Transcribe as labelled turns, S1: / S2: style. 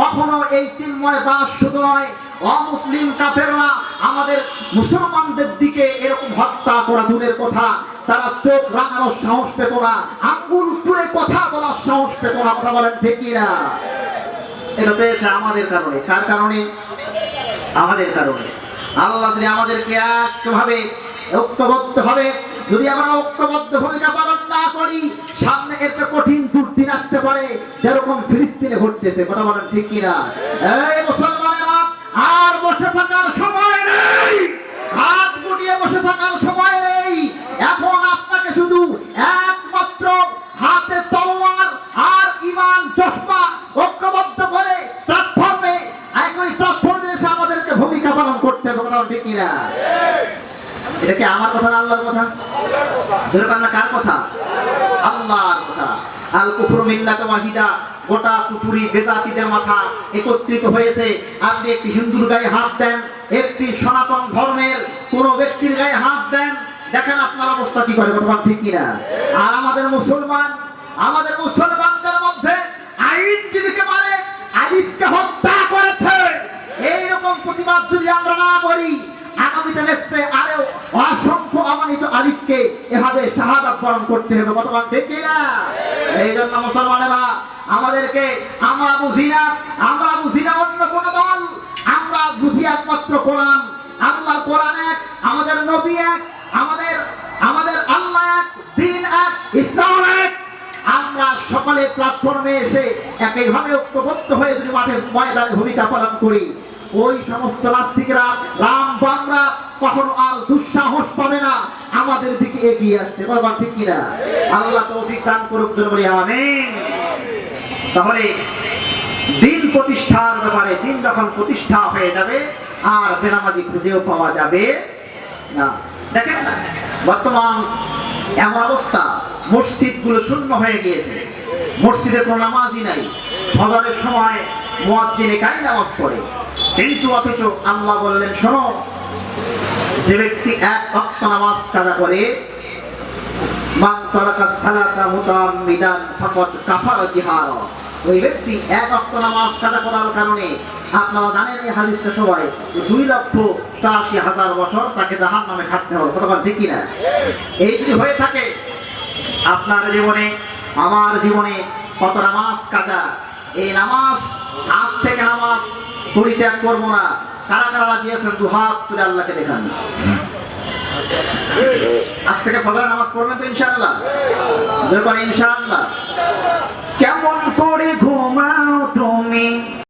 S1: কখনো এই চিন্ময় দাস শুধু নয়, অমুসলিম কাফেররা আমাদের মুসলমানদের দিকে এরকম হত্যা করা দূরের কথা, তারা চোখ রাঙানোর সাহস পেত না, আঙ্গুল তুলে কথা বলার সাহস পেত না, কথা বলেন এটা পেয়েছে আমাদের কারণে। কার কারণে? আমাদের কারণে। আল্লাহ আমাদেরকে একভাবে ঐক্যবদ্ধ হবে যদি আমরা ঐক্যবদ্ধ ভূমিকা পালন না করি, সামনে আসতে পারে যেরকম ফিলিস্তিনে ঘটতেছে, কথা বলেন ঠিক কিনা? এই মুসলমানেরা আর বসে থাকার সময় নেই। হাত গুটিয়ে বসে থাকার সময় নেই। এখন আপনাকে শুধু একমাত্র হাতে তলোয়ার আর ইমান চশমা ঐক্যবদ্ধ করে প্ল্যাটফর্মে একই প্ল্যাটফর্মে এসে আমাদেরকে ভূমিকা পালন করতে হবে, কথা ঠিক কিনা? এটা কি আমার কথা না আল্লাহর কথা? ধরে কার কথা? আল কুফর মিল্লাত ওয়াহিদা। গোটা কুফুরি বেদাতিদের মাথা একত্রিত হয়েছে। আপনি একটি হিন্দুর গায়ে হাত দেন, একটি সনাতন ধর্মের কোন ব্যক্তির গায়ে হাত দেন, দেখেন আপনার অবস্থা কি করে কথা ঠিক কিনা? আর আমাদের মুসলমান, আমাদের মুসলমানদের মধ্যে আইনজীবীকে মারে আলিফকে হত্যা করেছে। এইরকম প্রতিবাদ যদি আমরা না করি আগামীতে নেক্সটে আরও অসংখ্য অমানিত আলিফকে এভাবে শাহাদাত বরণ করতে হবে কতবার দেখি না এই জন্য মুসলমানেরা, আমাদেরকে আমরা বুঝি না, আমরা বুঝি না অন্য কোন দল, আমরা বুঝি একমাত্র কোরআন। আল্লাহর কোরআন এক, আমাদের নবী এক, আমাদের আমাদের আল্লাহ এক, দিন এক, ইসলাম এক। আমরা সকলে প্ল্যাটফর্মে এসে একইভাবে ঐক্যবদ্ধ হয়ে যদি মাঠে ময়দানে ভূমিকা পালন করি। ওই সমস্ত নাস্তিকরা, রাম বাংলা, কখনো আর দুঃসাহস পাবে না। আমাদের দিকে এগিয়ে আসতে বলবার ঠিক কিনা? আল্লাহ তৌফিক দান করুক বলি, আমিন। তাহলে দিন প্রতিষ্ঠার ব্যাপারে, দিন যখন প্রতিষ্ঠা হয়ে যাবে, আর বেনামাজি খুঁজেও পাওয়া যাবে না। দেখেন না বর্তমান এমন অবস্থা, মসজিদগুলো শূন্য হয়ে গিয়েছে। মসজিদে কোনো নামাজই নাই। ফজরের সময় মুয়াজ্জিন একাই নামাজ পড়ে? কিন্তু অথচ আল্লাহ বললেন, শোনো যে ব্যক্তি এক অক্ত নামাজ কাজা করে ওই ব্যক্তি এক অক্ত নামাজ কাজা করার কারণে আপনারা জানেন এই হাদিসটা সবাই দুই লক্ষ অষ্টাশি হাজার বছর তাকে জাহান নামে খাটতে হবে কতক্ষণ ঠিক কিনা? এই যদি হয়ে থাকে, আপনার জীবনে, আমার জীবনে কত নামাজ কাজা? এই নামাজ, আজ থেকে নামাজ পরিত্যাগ করব না। কারা কারা দিয়েছেন, দু হাত তুলে আল্লাহকে দেখান। আজ থেকে ফজর নামাজ পড়বেন তো ইনশাআল্লাহ? ইনশাআল্লাহ।